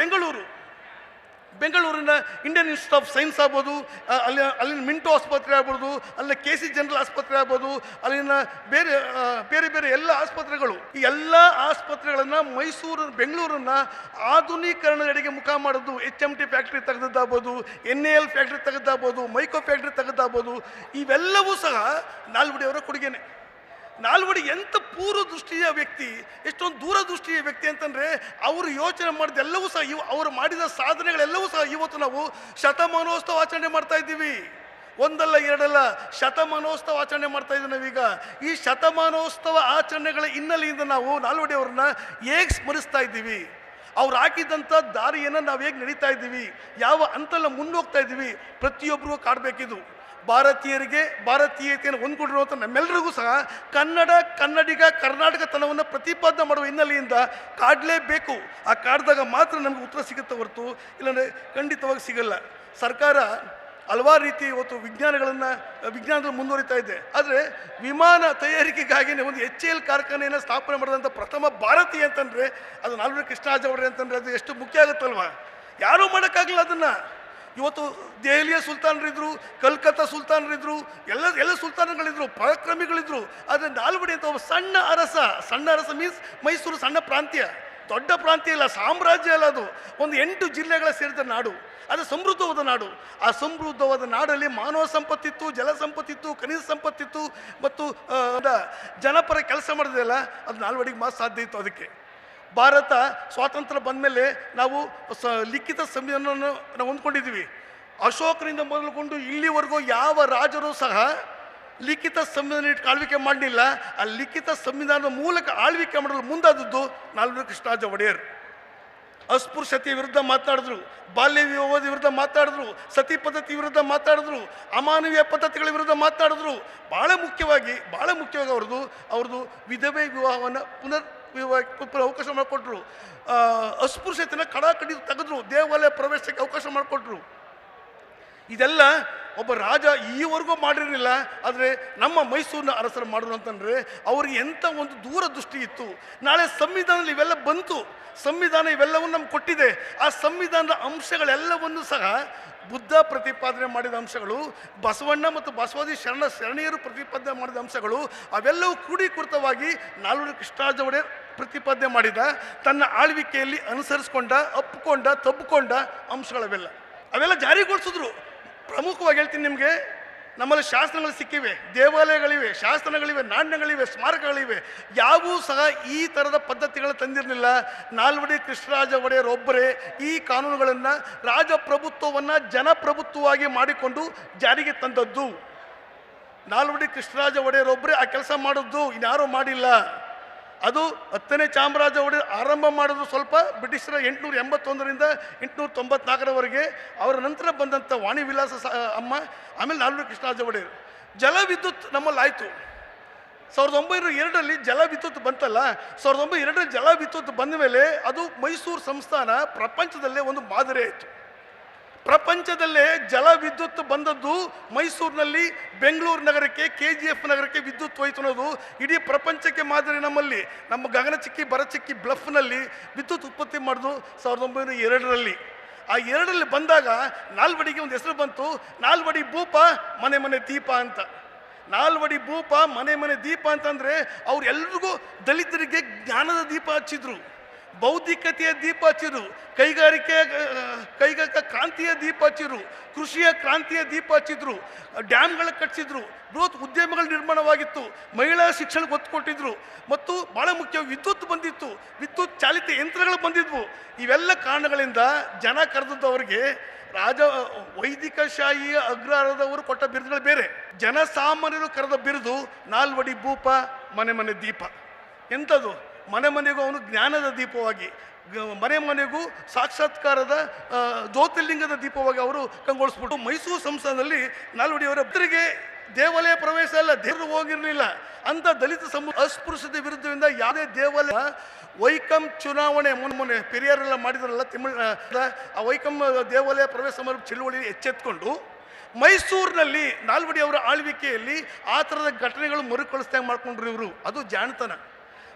ಬೆಂಗಳೂರು. ಬೆಂಗಳೂರಿನ Indian institute of science ಆಗ್ಬೋದು ಅಲ್ಲಿ, ಅಲ್ಲಿನ ಮಿಂಟೋ ಆಸ್ಪತ್ರೆ ಆಗ್ಬೋದು ಅಲ್ಲಿ ಕೆ ಸಿ ಜನರಲ್ ಆಸ್ಪತ್ರೆ ಆಗ್ಬೋದು, ಅಲ್ಲಿನ ಬೇರೆ ಬೇರೆ ಬೇರೆ ಎಲ್ಲ ಆಸ್ಪತ್ರೆಗಳು. ಈ ಎಲ್ಲ ಆಸ್ಪತ್ರೆಗಳನ್ನು ಮೈಸೂರು, ಬೆಂಗಳೂರನ್ನ ಆಧುನೀಕರಣದೆಡೆಗೆ ಮುಖ ಮಾಡೋದು ಎಚ್ ಎಂ ಟಿ ಫ್ಯಾಕ್ಟ್ರಿ ತೆಗೆದಾಗ್ಬೋದು ಎನ್ ಎ ಎಲ್ ಫ್ಯಾಕ್ಟ್ರಿ ತೆಗೆದಾಗ್ಬೋದು ಮೈಕೋ ಫ್ಯಾಕ್ಟ್ರಿ ತೆಗೆದಾಗ್ಬೋದು ಇವೆಲ್ಲವೂ ಸಹ ನಾಲ್ವಡಿಯವರ ಕೊಡುಗೆನೆ. ನಾಲ್ವಡಿ ಎಂಥ ಪೂರ್ವ ದೃಷ್ಟಿಯ ವ್ಯಕ್ತಿ, ಎಷ್ಟೊಂದು ದೂರದೃಷ್ಟಿಯ ವ್ಯಕ್ತಿ ಅಂತಂದರೆ ಅವರು ಯೋಚನೆ ಮಾಡಿದೆಲ್ಲವೂ ಸಹ ಇವು, ಅವರು ಮಾಡಿದ ಸಾಧನೆಗಳೆಲ್ಲವೂ ಸಹ ಇವತ್ತು ನಾವು ಶತಮಾನೋತ್ಸವ ಆಚರಣೆ ಮಾಡ್ತಾ ಇದ್ದೀವಿ. ಒಂದಲ್ಲ ಎರಡಲ್ಲ, ಶತಮಾನೋತ್ಸವ ಆಚರಣೆ ಮಾಡ್ತಾ ಇದ್ದೀವಿ ನಾವೀಗ. ಈ ಶತಮಾನೋತ್ಸವ ಆಚರಣೆಗಳ ಹಿನ್ನೆಲೆಯಿಂದ ನಾವು ನಾಲ್ವಡಿ ಅವ್ರನ್ನ ಹೇಗೆ ಸ್ಮರಿಸ್ತಾ ಇದ್ದೀವಿ? ಅವ್ರು ಹಾಕಿದಂಥ ದಾರಿಯನ್ನು ನಾವು ಹೇಗೆ ನಡೀತಾ ಇದ್ದೀವಿ? ಯಾವ ಹಂತಲ್ಲ ಮುಂದೋಗ್ತಾ ಇದ್ದೀವಿ? ಪ್ರತಿಯೊಬ್ಬರಿಗೂ ಕಾಡಬೇಕಿದು. ಭಾರತೀಯರಿಗೆ ಭಾರತೀಯತೆಯನ್ನು ಹೊಂದ್ಕೊಂಡಿರುವಂಥ ನಮ್ಮೆಲ್ಲರಿಗೂ ಸಹ ಕನ್ನಡ, ಕನ್ನಡಿಗ ಕರ್ನಾಟಕತನವನ್ನು ಪ್ರತಿಪಾದನೆ ಮಾಡುವ ಹಿನ್ನೆಲೆಯಿಂದ ಕಾಡಲೇಬೇಕು ಆ ಕಾಡ್ದಾಗ ಮಾತ್ರ ನಮಗೆ ಉತ್ತರ ಸಿಗುತ್ತೆ ಹೊರತು, ಇಲ್ಲಾಂದರೆ ಖಂಡಿತವಾಗಿ ಸಿಗಲ್ಲ. ಸರ್ಕಾರ ಹಲವಾರು ರೀತಿ ಇವತ್ತು ವಿಜ್ಞಾನಗಳನ್ನು, ವಿಜ್ಞಾನದಲ್ಲಿ ಮುಂದುವರಿತಾ ಇದೆ. ಆದರೆ ವಿಮಾನ ತಯಾರಿಕೆಗಾಗಿನೇ ಒಂದು ಎಚ್ ಎಲ್ ಕಾರ್ಖಾನೆಯನ್ನು ಸ್ಥಾಪನೆ ಮಾಡಿದಂಥ ಪ್ರಥಮ ಭಾರತೀಯ ಅಂತಂದರೆ ಅದು ನಾಲ್ವರು ಕೃಷ್ಣರಾಜ ಅಂತಂದರೆ ಅದು ಎಷ್ಟು ಮುಖ್ಯ ಆಗುತ್ತಲ್ವಾ? ಯಾರೂ ಮಾಡೋಕ್ಕಾಗಲ್ಲ ಅದನ್ನು. ಇವತ್ತು ದೆಹಲಿಯ ಸುಲ್ತಾನರಿದ್ರು, ಕಲ್ಕತ್ತಾ ಸುಲ್ತಾನರಿದ್ರು, ಎಲ್ಲ ಎಲ್ಲ ಸುಲ್ತಾನಗಳಿದ್ರು, ಪರಾಕ್ರಮಿಗಳಿದ್ರು. ಆದರೆ ನಾಲ್ವಡಿ ಅಂತ ಒಬ್ಬ ಸಣ್ಣ ಅರಸ ಸಣ್ಣ ಅರಸ ಮೀನ್ಸ್ ಮೈಸೂರು ಸಣ್ಣ ಪ್ರಾಂತ್ಯ. ದೊಡ್ಡ ಪ್ರಾಂತ್ಯ ಇಲ್ಲ, ಸಾಮ್ರಾಜ್ಯ ಅಲ್ಲ ಅದು. ಒಂದು ಎಂಟು ಜಿಲ್ಲೆಗಳ ಸೇರಿದ ನಾಡು. ಅದು ಸಮೃದ್ಧವಾದ ನಾಡು. ಆ ಸಮೃದ್ಧವಾದ ನಾಡಲ್ಲಿ ಮಾನವ ಸಂಪತ್ತಿತ್ತು, ಜಲ ಸಂಪತ್ತಿತ್ತು, ಖನಿಜ ಸಂಪತ್ತಿತ್ತು, ಮತ್ತು ಜನಪರ ಕೆಲಸ ಮಾಡಿದೆಯಲ್ಲ, ಅದು ನಾಲ್ವಡಿಗೆ ಮಾತ್ರ ಸಾಧ್ಯ ಇತ್ತು ಅದಕ್ಕೆ. ಭಾರತ ಸ್ವಾತಂತ್ರ್ಯ ಬಂದಮೇಲೆ ನಾವು ಸ ಲಿಖಿತ ಸಂವಿಧಾನವನ್ನು ನಾವು ಹೊಂದ್ಕೊಂಡಿದ್ದೀವಿ. ಅಶೋಕನಿಂದ ಮೊದಲುಗೊಂಡು ಇಲ್ಲಿವರೆಗೂ ಯಾವ ರಾಜರು ಸಹ ಲಿಖಿತ ಸಂವಿಧಾನ ಇಟ್ಟು ಆಳ್ವಿಕೆ ಮಾಡಲಿಲ್ಲ. ಆ ಲಿಖಿತ ಸಂವಿಧಾನದ ಮೂಲಕ ಆಳ್ವಿಕೆ ಮಾಡಲು ಮುಂದಾದದ್ದು ನಾಲ್ವರು ಕೃಷ್ಣರಾಜ ಒಡೆಯರ್. ಅಸ್ಪೃಶ್ಯತೆ ವಿರುದ್ಧ ಮಾತನಾಡಿದ್ರು ಬಾಲ್ಯ ವಿವಾಹದ ವಿರುದ್ಧ ಮಾತಾಡಿದ್ರು, ಸತಿ ಪದ್ಧತಿ ವಿರುದ್ಧ ಮಾತಾಡಿದ್ರು, ಅಮಾನವೀಯ ಪದ್ಧತಿಗಳ ವಿರುದ್ಧ ಮಾತಾಡಿದ್ರು. ಭಾಳ ಮುಖ್ಯವಾಗಿ ಭಾಳ ಮುಖ್ಯವಾಗಿ ಅವ್ರದ್ದು ಅವ್ರದ್ದು ವಿಧವೆ ವಿವಾಹವನ್ನು ಪುನರ್ ಅವಕಾಶ ಮಾಡಿಕೊಟ್ರು. ಅಸ್ಪೃಶ್ಯತೆಯನ್ನು ಕಡಾಕಡಿ ತೆಗೆದ್ರು. ದೇವಾಲಯ ಪ್ರವೇಶಕ್ಕೆ ಅವಕಾಶ ಮಾಡಿಕೊಟ್ರು. ಇದೆಲ್ಲ ಒಬ್ಬ ರಾಜ ಈವರೆಗೂ ಮಾಡಿರಲಿಲ್ಲ, ಆದರೆ ನಮ್ಮ ಮೈಸೂರಿನ ಅರಸರು ಮಾಡೋರು ಅಂತಂದರೆ ಅವ್ರಿಗೆ ಎಂಥ ಒಂದು ದೂರದೃಷ್ಟಿ ಇತ್ತು. ನಾಳೆ ಸಂವಿಧಾನದಲ್ಲಿ ಇವೆಲ್ಲ ಬಂತು. ಸಂವಿಧಾನ ಇವೆಲ್ಲವನ್ನು ನಮ್ಗೆ ಕೊಟ್ಟಿದೆ. ಆ ಸಂವಿಧಾನದ ಅಂಶಗಳೆಲ್ಲವನ್ನು ಸಹ ಬುದ್ಧ ಪ್ರತಿಪಾದನೆ ಮಾಡಿದ ಅಂಶಗಳು, ಬಸವಣ್ಣ ಮತ್ತು ಬಸವಾದಿ ಶರಣ ಶರಣೀಯರು ಪ್ರತಿಪಾದನೆ ಮಾಡಿದ ಅಂಶಗಳು, ಅವೆಲ್ಲವೂ ಕ್ರೋಢೀಕೃತವಾಗಿ ನಾಲ್ವರು ಕೃಷ್ಣರಾಜ ಒಡೆಯರ್ ಪ್ರತಿಪಾದನೆ ಮಾಡಿದ, ತನ್ನ ಆಳ್ವಿಕೆಯಲ್ಲಿ ಅನುಸರಿಸ್ಕೊಂಡ, ಅಪ್ಪಿಕೊಂಡ, ತಬ್ಬಿಕೊಂಡ ಅಂಶಗಳವೆಲ್ಲ. ಅವೆಲ್ಲ ಜಾರಿಗೊಳಿಸಿದ್ರು. ಪ್ರಮುಖವಾಗಿ ಹೇಳ್ತೀನಿ ನಿಮಗೆ, ನಮ್ಮಲ್ಲಿ ಶಾಸನಗಳು ಸಿಕ್ಕಿವೆ, ದೇವಾಲಯಗಳಿವೆ, ಶಾಸನಗಳಿವೆ, ನಾಣ್ಯಗಳಿವೆ, ಸ್ಮಾರಕಗಳಿವೆ. ಯಾವೂ ಸಹ ಈ ಥರದ ಪದ್ಧತಿಗಳು ತಂದಿರಲಿಲ್ಲ. ನಾಲ್ವಡಿ ಕೃಷ್ಣರಾಜ ಒಡೆಯರ್ ಒಬ್ಬರೇ ಈ ಕಾನೂನುಗಳನ್ನು ರಾಜಪ್ರಭುತ್ವವನ್ನು ಜನಪ್ರಭುತ್ವವಾಗಿ ಮಾಡಿಕೊಂಡು ಜಾರಿಗೆ ತಂದದ್ದು. ನಾಲ್ವಡಿ ಕೃಷ್ಣರಾಜ ಒಡೆಯರ್ ಒಬ್ಬರೇ ಆ ಕೆಲಸ ಮಾಡಿದ್ದು ಇನ್ಯಾರೂ ಮಾಡಿಲ್ಲ. ಅದು ಹತ್ತನೇ ಚಾಮರಾಜ ಒಡೆಯರ್ ಆರಂಭ ಮಾಡೋದು ಸ್ವಲ್ಪ ಬ್ರಿಟಿಷರ ಎಂಟುನೂರ ಎಂಬತ್ತೊಂದರಿಂದ ಎಂಟುನೂರ ತೊಂಬತ್ನಾಲ್ಕರವರೆಗೆ, ಅವರ ನಂತರ ಬಂದಂಥ ವಾಣಿ ವಿಲಾಸ ಅಮ್ಮ, ಆಮೇಲೆ ನಾಲ್ವಡಿ ಕೃಷ್ಣರಾಜ ಒಡೆಯರ್. ಜಲವಿದ್ಯುತ್ ನಮ್ಮಲ್ಲಿ ಆಯಿತು. ಸಾವಿರದ ಒಂಬೈನೂರ ಎರಡರಲ್ಲಿ ಜಲವಿದ್ಯುತ್ ಬಂತಲ್ಲ, ಸಾವಿರದ ಒಂಬೈನೂರ ಎರಡರಲ್ಲಿ ಜಲವಿದ್ಯುತ್ ಬಂದ ಮೇಲೆ ಅದು ಮೈಸೂರು ಸಂಸ್ಥಾನ ಪ್ರಪಂಚದಲ್ಲೇ ಒಂದು ಮಾದರಿ ಆಯಿತು ಪ್ರಪಂಚದಲ್ಲೇ ಜಲ ವಿದ್ಯುತ್ ಬಂದದ್ದು ಮೈಸೂರಿನಲ್ಲಿ, ಬೆಂಗಳೂರು ನಗರಕ್ಕೆ ಕೆ ಜಿ ಎಫ್ ನಗರಕ್ಕೆ ವಿದ್ಯುತ್ ಹೋಯ್ತು ಅನ್ನೋದು ಇಡೀ ಪ್ರಪಂಚಕ್ಕೆ ಮಾದರಿ ನಮ್ಮಲ್ಲಿ. ನಮ್ಮ ಗಗನಚಿಕ್ಕಿ ಬರಚಿಕ್ಕಿ ಬ್ಲಫ್ನಲ್ಲಿ ವಿದ್ಯುತ್ ಉತ್ಪತ್ತಿ ಮಾಡೋದು ಸಾವಿರದ ಒಂಬೈನೂರ ಎರಡರಲ್ಲಿ. ಆ ಎರಡರಲ್ಲಿ ಬಂದಾಗ ನಾಲ್ವಡಿಗೆ ಒಂದು ಹೆಸರು ಬಂತು, ನಾಲ್ವಡಿ ಭೂಪ, ಮನೆ ಮನೆ ದೀಪ ಅಂತ. ನಾಲ್ವಡಿ ಭೂಪ, ಮನೆ ಮನೆ ದೀಪ ಅಂತಂದರೆ ಅವ್ರು ಎಲ್ರಿಗೂ ದಲಿತರಿಗೆ ಜ್ಞಾನದ ದೀಪ ಹಚ್ಚಿದ್ರು. ಬೌದ್ಧಿಕತೆಯ ದೀಪ ಕೈಗಾರಿಕೆ ಕೈಗಾರಿಕಾ ಕ್ರಾಂತಿಯ ದೀಪ ಹಚ್ಚಿದ್ರು ಕೃಷಿಯ ಕ್ರಾಂತಿಯ ದೀಪ ಹಚ್ಚಿದ್ರು. ಡ್ಯಾಮ್ಗಳ ಕಟ್ಟಿಸಿದ್ರು ಬೃಹತ್ ಉದ್ಯಮಗಳು ನಿರ್ಮಾಣವಾಗಿತ್ತು. ಮಹಿಳಾ ಶಿಕ್ಷಣಕ್ಕೆ ಒತ್ತು ಕೊಟ್ಟಿದ್ರು. ಮತ್ತು ಬಹಳ ಮುಖ್ಯ ವಿದ್ಯುತ್ ಬಂದಿತ್ತು. ವಿದ್ಯುತ್ ಚಾಲಿತ ಯಂತ್ರಗಳು ಬಂದಿದ್ವು. ಇವೆಲ್ಲ ಕಾರಣಗಳಿಂದ ಜನ ಕರೆದದ್ದು ಅವರಿಗೆ ರಾಜ ವೈದಿಕಶಾಹಿಯ ಅಗ್ರಹಾರದವರು ಕೊಟ್ಟ ಬಿರುದುಗಳು ಬೇರೆ. ಜನಸಾಮಾನ್ಯರು ಕರೆದ ಬಿರುದು ನಾಲ್ವಡಿ ಭೂಪ ಮನೆ ಮನೆ ದೀಪ. ಎಂಥದ್ದು? ಮನೆ ಮನೆಗೂ ಅವನು ಜ್ಞಾನದ ದೀಪವಾಗಿ ಮನೆ ಮನೆಗೂ ಸಾಕ್ಷಾತ್ಕಾರದ ಜ್ಯೋತಿರ್ಲಿಂಗದ ದೀಪವಾಗಿ ಅವರು ಕಂಗೊಳಿಸ್ಬಿಟ್ಟು ಮೈಸೂರು ಸಂಸ್ಥಾನದಲ್ಲಿ ನಾಲ್ವಡಿಯವರ ಭಕ್ತರಿಗೆ ದೇವಾಲಯ ಪ್ರವೇಶ ಅಲ್ಲ ದೇವರು ಹೋಗಿರಲಿಲ್ಲ. ಅಂತ ದಲಿತ ಸಮ ಅಸ್ಪೃಶ್ಯತೆ ವಿರುದ್ಧದಿಂದ ಯಾವುದೇ ದೇವಾಲಯ ವೈಕಂ ಚುನಾವಣೆ, ಮೊನ್ನೆ ಮೊನ್ನೆ ಪೆರಿಯಾರೆಲ್ಲ ಮಾಡಿದ್ರಲ್ಲ ತಮಿಳ್ ಆ ವೈಕಂ ದೇವಾಲಯ ಪ್ರವೇಶ ಸಮಾರಂಭ ಚಳುವಳಿ ಎಚ್ಚೆತ್ಕೊಂಡು ಮೈಸೂರಿನಲ್ಲಿ ನಾಲ್ವಡಿ ಅವರ ಆಳ್ವಿಕೆಯಲ್ಲಿ ಆ ಥರದ ಘಟನೆಗಳು ಮರುಕಳಿಸ್ದಂಗೆ ಮಾಡ್ಕೊಂಡ್ರು ಇವರು. ಅದು ಜಾಣತನ.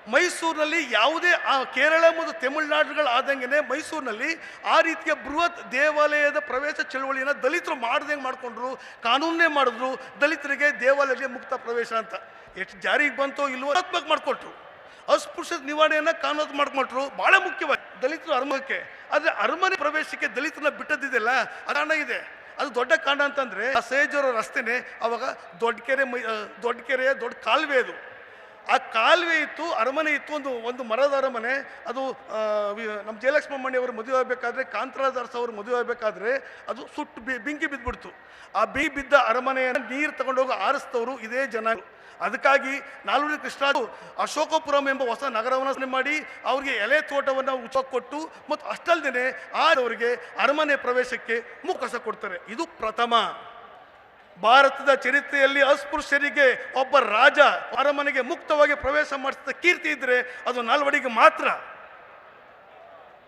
ಮೈಸೂರಿನಲ್ಲಿ ಯಾವುದೇ, ಆ ಕೇರಳ ಮತ್ತು ತಮಿಳುನಾಡುಗಳು ಆದಂಗೆ ಮೈಸೂರಿನಲ್ಲಿ ಆ ರೀತಿಯ ಬೃಹತ್ ದೇವಾಲಯದ ಪ್ರವೇಶ ಚಳವಳಿಯನ್ನು ದಲಿತರು ಮಾಡ್ದಂಗೆ ಮಾಡಿಕೊಂಡ್ರು ಕಾನೂನೇ ಮಾಡಿದ್ರು, ದಲಿತರಿಗೆ ದೇವಾಲಯಕ್ಕೆ ಮುಕ್ತ ಪ್ರವೇಶ ಅಂತ. ಎಷ್ಟು ಜಾರಿಗೆ ಬಂತೋ ಇಲ್ಲವೋ ಆತ್ಮಕ ಮಾಡಿಕೊಟ್ರು. ಅಸ್ಪೃಶ್ಯದ ನಿವಾರಣೆಯನ್ನು ಕಾನೂನು ಮಾಡಿಕೊಟ್ರು. ಭಾಳ ಮುಖ್ಯವಾಗಿ ದಲಿತರು ಅರ್ಮಕ್ಕೆ ಆದರೆ ಅರಮನೆ ಪ್ರವೇಶಕ್ಕೆ ದಲಿತರನ್ನ ಬಿಟ್ಟದ್ದಿದೆಯಲ್ಲ ಕಾರಣ ಇದೆ. ಅದು ದೊಡ್ಡ ಕಾಂಡ ಅಂತಂದರೆ ಆ ಸೇಜೋರ ರಸ್ತೆನೇ ಅವಾಗ ದೊಡ್ಡ ಕೆರೆ ಮೈ ದೊಡ್ಡ ಕೆರೆಯ ದೊಡ್ಡ ಕಾಲುವೆ ಅದು. ಆ ಕಾಲುವೆ ಇತ್ತು, ಅರಮನೆ ಇತ್ತು, ಒಂದು ಒಂದು ಮರದ ಅರಮನೆ. ಅದು ನಮ್ಮ ಜಯಲಕ್ಷ್ಮಮ್ಮಣ್ಣಿ ಅವರು ಮದುವೆ ಆಗಬೇಕಾದ್ರೆ ಕಾಂತರಾಜ್ ಅರಸ ಅವರು ಮದುವೆ ಆಗಬೇಕಾದ್ರೆ, ಅದು ಸುಟ್ಟು ಬಿ, ಬೆಂಕಿ ಬಿದ್ದುಬಿಡ್ತು ಆ ಬಿ ಬಿದ್ದ ಅರಮನೆಯನ್ನು ನೀರು ತಗೊಂಡೋಗಿ ಆರಿಸ್ತವರು ಇದೇ ಜನ. ಅದಕ್ಕಾಗಿ ನಾಲ್ವಡಿ ಕೃಷ್ಣ, ಅಶೋಕಪುರಂ ಎಂಬ ಹೊಸ ನಗರವನ್ನು ಮಾಡಿ, ಅವರಿಗೆ ಎಲೆ ತೋಟವನ್ನು ಉಚ್ಚ ಕೊಟ್ಟು, ಮತ್ತು ಅಷ್ಟಲ್ಲದೆ ಆದವರಿಗೆ ಅರಮನೆ ಪ್ರವೇಶಕ್ಕೆ ಮುಖಸ ಕೊಡ್ತಾರೆ. ಇದು ಪ್ರಥಮ. ಭಾರತದ ಚರಿತ್ರೆಯಲ್ಲಿ ಅಸ್ಪೃಶ್ಯರಿಗೆ ಒಬ್ಬ ರಾಜ ಅರಮನೆಗೆ ಮುಕ್ತವಾಗಿ ಪ್ರವೇಶ ಮಾಡಿಸಿದ ಕೀರ್ತಿ ಇದ್ರೆ ಅದು ನಾಲ್ವಡಿಗೆ ಮಾತ್ರ.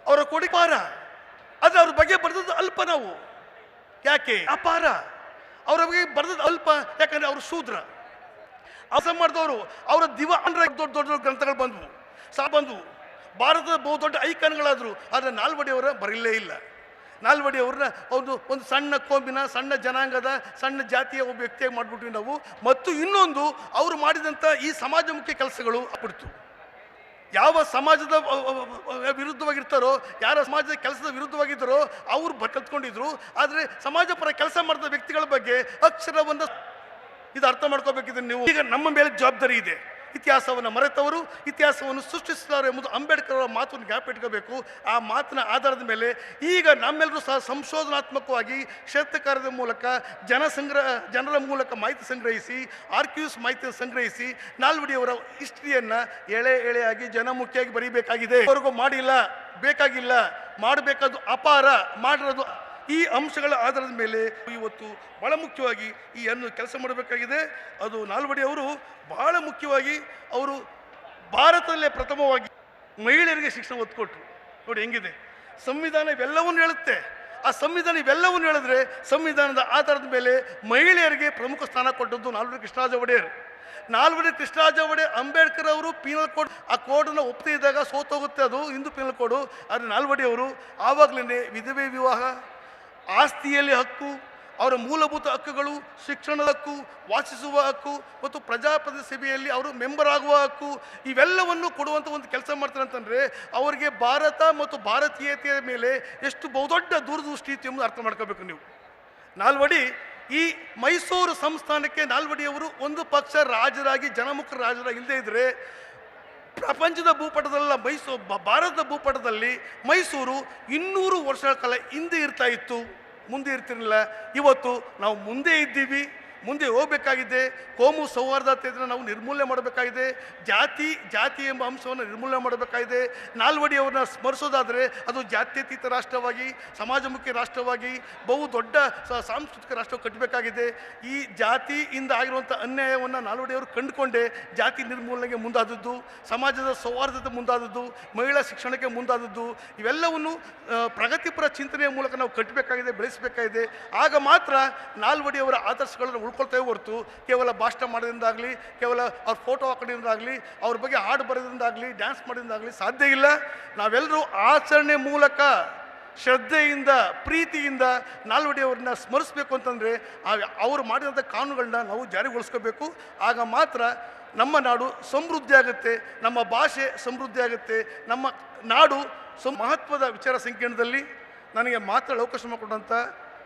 ಅವರ ಕೊಡಿಪಾರ ಆದರೆ ಅವ್ರ ಬಗ್ಗೆ ಬರೆದದ್ದು ಅಲ್ಪ ನಾವು. ಯಾಕೆ? ಅಪಾರ. ಅವರ ಬಗ್ಗೆ ಬರೆದದ್ದು ಅಲ್ಪ, ಯಾಕಂದ್ರೆ ಅವರು ಶೂದ್ರ. ಅಸ ಮಾಡಿದವರು, ಅವರ ದಿವ ಅಂದ್ರೆ ದೊಡ್ಡ ದೊಡ್ಡ ದೊಡ್ಡ ಗ್ರಂಥಗಳು ಬಂದವು. ಸಹ ಬಂದವು. ಭಾರತದ ಬಹು ದೊಡ್ಡ ಐಕಾನ್ಗಳಾದರು, ಆದರೆ ನಾಲ್ವಡಿಯವರ ಬರಲೇ ಇಲ್ಲ. ನಾಲ್ವಡಿಯವ್ರನ್ನ ಒಂದು ಒಂದು ಸಣ್ಣ ಕೋಮಿನ ಸಣ್ಣ ಜನಾಂಗದ, ಸಣ್ಣ ಜಾತಿಯ ಒಬ್ಬ ವ್ಯಕ್ತಿಯಾಗಿ ಮಾಡಿಬಿಟ್ವಿ ನಾವು. ಮತ್ತು ಇನ್ನೊಂದು ಅವರು ಮಾಡಿದಂಥ ಈ ಸಮಾಜಮುಖಿ ಕೆಲಸಗಳು ಆಗ್ಬಿಡ್ತು. ಯಾವ ಸಮಾಜದ ವಿರುದ್ಧವಾಗಿರ್ತಾರೋ, ಯಾರ ಸಮಾಜದ ಕೆಲಸದ ವಿರುದ್ಧವಾಗಿದ್ದಾರೋ ಅವರು ಬ, ಕಲ್ತ್ಕೊಂಡಿದ್ರು. ಆದರೆ ಸಮಾಜ ಪರ ಕೆಲಸ ಮಾಡಿದ ವ್ಯಕ್ತಿಗಳ ಬಗ್ಗೆ ಅಕ್ಷರ ಒಂದು ಇದು ಅರ್ಥ ಮಾಡ್ಕೋಬೇಕಿದ್ರೆ ನೀವು. ಈಗ ನಮ್ಮ ಮೇಲೆ ಜವಾಬ್ದಾರಿ ಇದೆ. ಇತಿಹಾಸವನ್ನು ಮರೆತವರು, ಇತಿಹಾಸವನ್ನು ಸೃಷ್ಟಿಸಿದ್ದಾರೆ ಎಂಬುದು ಅಂಬೇಡ್ಕರ್ ಅವರ ಮಾತನ್ನು ಜ್ಞಾಪಿಟ್ಕೋಬೇಕು ಆ ಮಾತಿನ ಆಧಾರದ ಮೇಲೆ ಈಗ ನಮ್ಮೆಲ್ಲರೂ ಸಹ ಸಂಶೋಧನಾತ್ಮಕವಾಗಿ ಕ್ಷೇತ್ರ ಕಾರ್ಯದ ಮೂಲಕ ಜನ ಸಂಗ್ರಹ, ಜನರ ಮೂಲಕ ಮಾಹಿತಿ ಸಂಗ್ರಹಿಸಿ ಆರ್ಕ್ಯೂಸ್ ಮಾಹಿತಿ ಸಂಗ್ರಹಿಸಿ, ನಾಲ್ವಡಿಯವರ ಹಿಸ್ಟ್ರಿಯನ್ನು ಎಳೆ ಎಳೆಯಾಗಿ, ಜನಮುಖಿಯಾಗಿ ಬರೀಬೇಕಾಗಿದೆ. ಅವರಿಗೂ ಮಾಡಿಲ್ಲ, ಬೇಕಾಗಿಲ್ಲ, ಮಾಡಬೇಕಾದ್ದು ಅಪಾರ, ಮಾಡಿರೋದು ಈ ಅಂಶಗಳ ಆಧಾರದ ಮೇಲೆ ಇವತ್ತು ಬಹಳ ಮುಖ್ಯವಾಗಿ ಈ ಅನ್ನು ಕೆಲಸ ಮಾಡಬೇಕಾಗಿದೆ. ಅದು ನಾಲ್ವಡಿ ಅವರು ಬಹಳ ಮುಖ್ಯವಾಗಿ ಅವರು ಭಾರತದಲ್ಲೇ ಪ್ರಥಮವಾಗಿ ಮಹಿಳೆಯರಿಗೆ ಶಿಕ್ಷಣ ಒತ್ತು ಕೊಟ್ಟರು ನೋಡಿ ಹೆಂಗಿದೆ. ಸಂವಿಧಾನ ಇವೆಲ್ಲವನ್ನು ಹೇಳುತ್ತೆ. ಆ ಸಂವಿಧಾನ ಇವೆಲ್ಲವನ್ನು ಹೇಳಿದ್ರೆ ಸಂವಿಧಾನದ ಆಧಾರದ ಮೇಲೆ ಮಹಿಳೆಯರಿಗೆ ಪ್ರಮುಖ ಸ್ಥಾನ ಕೊಟ್ಟದ್ದು ನಾಲ್ವಡಿ ಕೃಷ್ಣರಾಜ ಒಡೆಯರ್. ನಾಲ್ವಡಿ ಕೃಷ್ಣರಾಜ ಒಡೆ ಅಂಬೇಡ್ಕರ್ ಅವರು ಪೀನಲ್ ಕೋಡ್, ಆ ಕೋಡನ್ನು ಒಪ್ಪದೇ ಇದ್ದಾಗ ಸೋತೋಗುತ್ತೆ ಅದು, ಹಿಂದೂ ಪೀನಲ್ ಕೋಡು. ಆದರೆ ನಾಲ್ವಡಿ ಅವರು ಆವಾಗಲೇ ವಿಧವೆ ವಿವಾಹ ಆಸ್ತಿಯಲ್ಲಿ ಹಕ್ಕು, ಅವರ ಮೂಲಭೂತ ಹಕ್ಕುಗಳು, ಶಿಕ್ಷಣದ ಹಕ್ಕು, ವಾಸಿಸುವ ಹಕ್ಕು ಮತ್ತು ಪ್ರಜಾಪ್ರತಿ ಸಭೆಯಲ್ಲಿ ಅವರು ಮೆಂಬರ್ ಆಗುವ ಹಕ್ಕು, ಇವೆಲ್ಲವನ್ನು ಕೊಡುವಂಥ ಒಂದು ಕೆಲಸ ಮಾಡ್ತಾರೆ ಅಂತಂದರೆ ಅವರಿಗೆ ಭಾರತ ಮತ್ತು ಭಾರತೀಯತೆಯ ಮೇಲೆ ಎಷ್ಟು ಬಹುದೊಡ್ಡ ದೂರದೃಷ್ಟಿ ಇತ್ತು ಎಂಬುದು ಅರ್ಥ ಮಾಡ್ಕೋಬೇಕು ನೀವು. ನಾಲ್ವಡಿ ಈ ಮೈಸೂರು ಸಂಸ್ಥಾನಕ್ಕೆ ನಾಲ್ವಡಿಯವರು ಒಂದು ಪಕ್ಷ ರಾಜರಾಗಿ, ಜನಮುಖ ರಾಜರಾಗಿ ಇಲ್ಲದೇ ಇದ್ದರೆ ಪ್ರಪಂಚದ ಭೂಪಟದಲ್ಲ ಮೈಸೂರು ಭಾರತದ ಭೂಪಟದಲ್ಲಿ ಮೈಸೂರು ಇನ್ನೂರು ವರ್ಷಗಳ ಕಾಲ ಹಿಂದೆ ಇರ್ತಾ ಇತ್ತು. ಮುಂದೆ ಇರ್ತಿರಲಿಲ್ಲ. ಇವತ್ತು ನಾವು ಮುಂದೆ ಇದ್ದೀವಿ. ಮುಂದೆ ಹೋಗಬೇಕಾಗಿದೆ. ಕೋಮು ಸೌಹಾರ್ದತೆಯನ್ನು ನಾವು ನಿರ್ಮೂಲನೆ ಮಾಡಬೇಕಾಗಿದೆ. ಜಾತಿ ಜಾತಿ ಎಂಬ ಅಂಶವನ್ನು ನಿರ್ಮೂಲನೆ ಮಾಡಬೇಕಾಗಿದೆ. ನಾಲ್ವಡಿಯವ್ರನ್ನ ಸ್ಮರಿಸೋದಾದರೆ ಅದು ಜಾತ್ಯತೀತ ರಾಷ್ಟ್ರವಾಗಿ, ಸಮಾಜಮುಖಿ ರಾಷ್ಟ್ರವಾಗಿ, ಬಹು ದೊಡ್ಡ ಸಾಂಸ್ಕೃತಿಕ ರಾಷ್ಟ್ರ ಕಟ್ಟಬೇಕಾಗಿದೆ. ಈ ಜಾತಿಯಿಂದ ಆಗಿರುವಂಥ ಅನ್ಯಾಯವನ್ನು ನಾಲ್ವಡಿಯವರು ಕಂಡುಕೊಂಡೇ ಜಾತಿ ನಿರ್ಮೂಲನೆಗೆ ಮುಂದಾದದ್ದು, ಸಮಾಜದ ಸೌಹಾರ್ದತೆ ಮುಂದಾದದ್ದು, ಮಹಿಳಾ ಶಿಕ್ಷಣಕ್ಕೆ ಮುಂದಾದದ್ದು, ಇವೆಲ್ಲವನ್ನು ಪ್ರಗತಿಪರ ಚಿಂತನೆಯ ಮೂಲಕ ನಾವು ಕಟ್ಟಬೇಕಾಗಿದೆ, ಬೆಳೆಸಬೇಕಾಗಿದೆ. ಆಗ ಮಾತ್ರ ನಾಲ್ವಡಿಯವರ ಆದರ್ಶಗಳನ್ನು ಉಳ್ಕೊಳ್ತೇವೆ ಹೊರತು ಕೇವಲ ಭಾಷಣ ಮಾಡೋದ್ರಿಂದಾಗಲಿ, ಕೇವಲ ಅವ್ರ ಫೋಟೋ ಹಾಕೋದ್ರಿಂದಾಗಲಿ, ಅವ್ರ ಬಗ್ಗೆ ಹಾಡು ಬರೋದ್ರಿಂದಾಗಲಿ ಡ್ಯಾನ್ಸ್ ಮಾಡೋದ್ರಿಂದಾಗಲಿ ಸಾಧ್ಯ ಇಲ್ಲ. ನಾವೆಲ್ಲರೂ ಆಚರಣೆ ಮೂಲಕ ಶ್ರದ್ಧೆಯಿಂದ, ಪ್ರೀತಿಯಿಂದ ನಾಲ್ವಡಿಯವ್ರನ್ನ ಸ್ಮರಿಸಬೇಕು ಅಂತಂದರೆ ಅವರು ಮಾಡಿದಂಥ ಕಾನೂನುಗಳನ್ನ ನಾವು ಜಾರಿಗೊಳಿಸ್ಕೋಬೇಕು. ಆಗ ಮಾತ್ರ ನಮ್ಮ ನಾಡು ಸಮೃದ್ಧಿ ಆಗುತ್ತೆ, ನಮ್ಮ ಭಾಷೆ ಸಮೃದ್ಧಿ ಆಗುತ್ತೆ, ನಮ್ಮ ನಾಡು ಸಂ, ಮಹತ್ವದ ವಿಚಾರ ಸಂಕಿರಣದಲ್ಲಿ ನನಗೆ ಮಾತ್ರ ಅವಕಾಶ ಮಾಡಿಕೊಟ್ಟಂಥ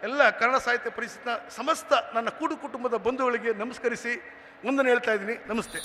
ಎಲ್ಲ ಕನ್ನಡ ಸಾಹಿತ್ಯ ಪರಿಷತ್ನ ಸಮಸ್ತ ನನ್ನ ಕೂಡು ಕುಟುಂಬದ ಬಂಧುಗಳಿಗೆ ನಮಸ್ಕರಿಸಿ ಮುಂದನೆ ಹೇಳ್ತಾ ಇದ್ದೀನಿ. ನಮಸ್ತೆ.